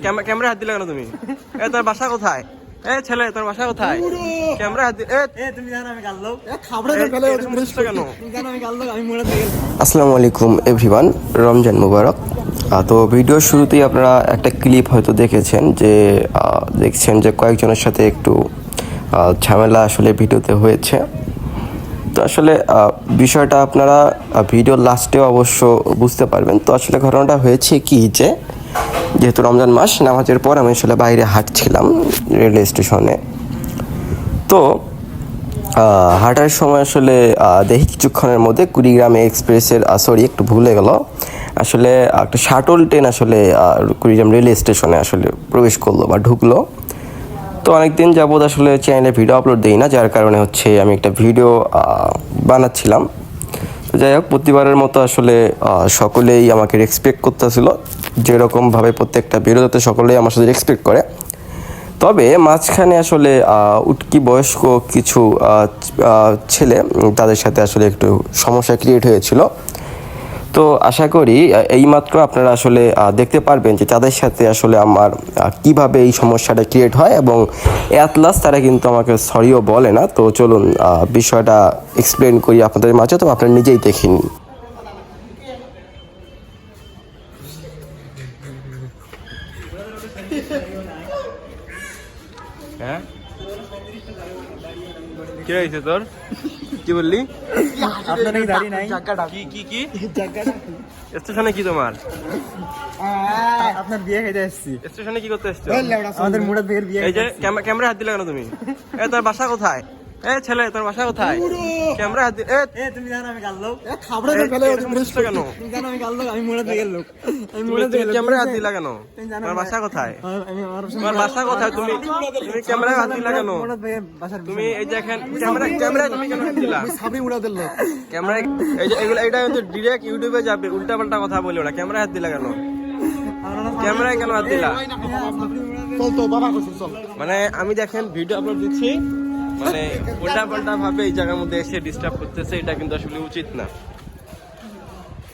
ক্যাম- camera হাত দিলে কেন তুমি? এ তোর বাসা কোথায়? এ ছেলে তোর বাসা কোথায়? ক্যামেরা হাত এ এ তুমি জানো আমি গাল দাও এ, এরকম করছিস কেন? তুমি জানো আমি গাল দাও আমি মনে থেকে। আসসালামু আলাইকুম এভরিওয়ান রমজান মুবারক। তো ভিডিও শুরুতেই আপনারা একটা ক্লিপ হয়তো দেখেছেন যে দেখছেন যে কয়েকজনের সাথে একটু ঝামেলা আসলে ভিডিওতে হয়েছে। তো আসলে বিষয়টা আপনারা ভিডিও লাস্টেও অবশ্য বুঝতে পারবেন। তো আসলে ঘটনাটা হয়েছে কি যে যেহেতু রমজান মাস, নামাজের পর আমি আসলে বাইরে হাঁটছিলাম রেলওয়ে স্টেশনে। তো হাঁটার সময় আসলে দেখি কিছুক্ষণের মধ্যে কুড়িগ্রামে এক্সপ্রেসের সরি একটু ভুলে গেল। আসলে, একটা শাটল ট্রেন আসলে কুড়িগ্রাম রেলওয়ে স্টেশনে আসলে প্রবেশ করল বা ঢুকলো। তো অনেকদিন যাবৎ আসলে চ্যানেলে ভিডিও আপলোড দিই না, যার কারণে হচ্ছে আমি একটা ভিডিও বানাচ্ছিলাম। যাই হোক, প্রতিবারের মতো আসলে সকলেই আমাকে রেসপেক্ট করতেছিল। যেরকমভাবে প্রত্যেকটা বিরোধতে সকলেই আমার সাথে রেসপেক্ট করে। তবে মাঝখানে আসলে উটকি বয়স্ক কিছু ছেলে, তাদের সাথে আসলে একটু সমস্যা ক্রিয়েট হয়েছিল। তো আশা করি এইমাত্র আপনারা আসলে দেখতে পারবেন যে তাদের সাথে আসলে আমার কীভাবে এই সমস্যাটা ক্রিয়েট হয় এবং অ্যাট লাস্ট তারা কিন্তু আমাকে সরিও বলে না। তো চলুন বিষয়টা এক্সপ্লেন করি আপনাদের মাঝে, তো আপনারা নিজেই দেখে নিন। হ্যাঁ? কি হয়েছে তোর? কি বললি? আপনার নাকি দাড়ি নাই? কি কি কি? স্টেশনে কি তোমার? আপনার বিয়ে খেতে এসেছি। স্টেশনে কি করতে এসছো? আমাদের বিয়ের বিয়ে এই যে ক্যামেরা হাত দিলে কেন তুমি? এ তোর বাসা কোথায়? এ ছেলে তোর বাসা কোথায়? ক্যামেরা হাত দি- এ তুমি জানো আমি গাল দাও। এ, এরকম করছিস কেন? তুমি জানো আমি গাল দাও আমি মনে থেকে লোক। আমি তুমি মনে থেকে লোক। ক্যামেরা হাত দিলা কেন? তুমি তোমার বাসা কোথায়? আমি আমার তোমার বাসা কোথায়? তুমি তুমি ক্যামেরা হাত দিলা কেন? তুমি এই যে এখন ক্যামেরা ক্যামেরা তুমি কেন? হাত দিলা সামনে উড়া দিল ক্যামেরা এই যে এগুলো এটা কিন্তু ডিরেক্ট ইউটিউবে যাবে উল্টা পাল্টা কথা বলিও না ক্যামেরা হাত দিলা কেন? ক্যামেরায় কেন হাত দিলা চল তো বাবা চল। মানে আমি দেখেন ভিডিও আপলোড দিচ্ছি। মানে উল্টা পাল্টা ভাবে এই জায়গার মধ্যে এসে ডিস্টার্ব করতেছে, এটা কিন্তু আসলে উচিত না।